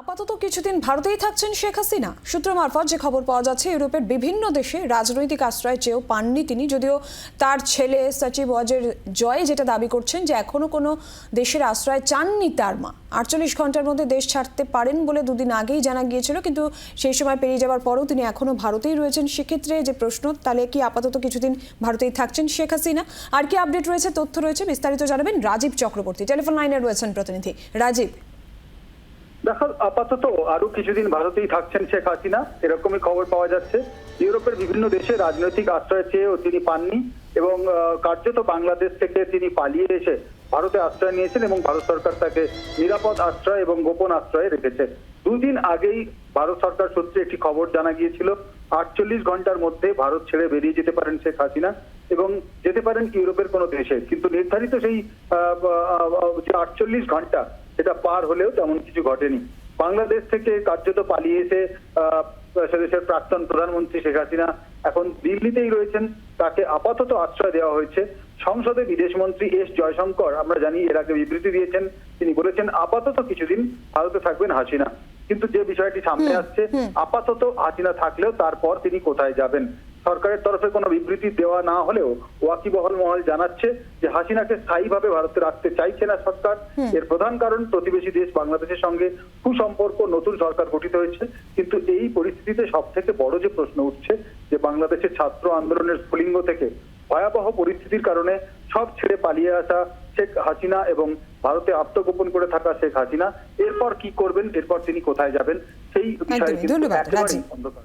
আপাতত কিছুদিন ভারতেই থাকছেন শেখ হাসিনা। সূত্র মারফত যে খবর পাওয়া যাচ্ছে, ইউরোপের বিভিন্ন দেশে রাজনৈতিক আশ্রয় চেয়েও পাননি তিনি। যদিও তার ছেলে সচিব ওয়াজের জয় যেটা দাবি করছেন যে এখনও কোনো দেশের আশ্রয় চাননি তার মা। আটচল্লিশ ঘণ্টার মধ্যে দেশ ছাড়তে পারেন বলে দুদিন আগেই জানা গিয়েছিল, কিন্তু সেই সময় পেরিয়ে যাওয়ার পরেও তিনি এখনও ভারতেই রয়েছেন। সেক্ষেত্রে যে প্রশ্ন, তাহলে কি আপাতত কিছুদিন ভারতেই থাকছেন শেখ হাসিনা? আর কি আপডেট রয়েছে, তথ্য রয়েছে, বিস্তারিত জানাবেন রাজীব চক্রবর্তী। টেলিফোন লাইনে রয়েছেন প্রতিনিধি। রাজীব দেখো, আপাতত আরও কিছুদিন ভারতেই থাকছেন শেখ হাসিনা, এরকমই খবর পাওয়া যাচ্ছে। ইউরোপের বিভিন্ন দেশে রাজনৈতিক আশ্রয় চেয়েও তিনি পাননি এবং কার্যত বাংলাদেশ থেকে তিনি পালিয়ে এসে ভারতে আশ্রয় নিয়েছেন এবং ভারত সরকার তাকে নিরাপদ আশ্রয় এবং গোপন আশ্রয়ে রেখেছে। দুদিন আগেই ভারত সরকার সূত্রে একটি খবর জানা গিয়েছিল, আটচল্লিশ ঘণ্টার মধ্যে ভারত ছেড়ে বেরিয়ে যেতে পারেন শেখ হাসিনা এবং যেতে পারেন ইউরোপের কোনো দেশে। কিন্তু নির্ধারিত সেই আটচল্লিশ ঘণ্টা সেটা পার হলেও তেমন কিছু ঘটেনি। বাংলাদেশ থেকে কার্যত পালিয়ে এসে আহ, সে দেশের প্রাক্তন প্রধানমন্ত্রী শেখ হাসিনা এখন দিল্লিতেই রয়েছেন। তাকে আপাতত আশ্রয় দেওয়া হয়েছে। সংসদে বিদেশমন্ত্রী এস জয়শঙ্কর আমরা জানি এর আগে বিবৃতি দিয়েছেন। তিনি বলেছেন আপাতত কিছুদিন ভারতে থাকবেন হাসিনা। কিন্তু যে বিষয়টি সামনে আসছে আপাতত হাসিনা থাকলেও তারপর তিনি কোথায় যাবেন? সরকারের তরফে কোনো বিবৃতি দেওয়া না হলেও ওয়াকিবহল মহল জানাচ্ছে যে হাসিনাকে স্থায়ীভাবে ভারতে রাখতে চাইছে না সরকার। এর প্রধান কারণ প্রতিবেশী দেশ বাংলাদেশের সঙ্গে সুসম্পর্ক নতুন সরকার গঠিত হয়েছে। কিন্তু এই পরিস্থিতিতে সব থেকে বড় যে প্রশ্ন উঠছে যে বাংলাদেশের ছাত্র আন্দোলনের স্ফুলিঙ্গ থেকে ভয়াবহ পরিস্থিতির কারণে সব ছেড়ে পালিয়ে আসা শেখ হাসিনা এবং ভারতে আত্মগোপন করে থাকা শেখ হাসিনা এরপর কি করবেন এরপর তিনি কোথায় যাবেন সেই বিষয়ে কিন্তু একেবারেই অন্ধকার।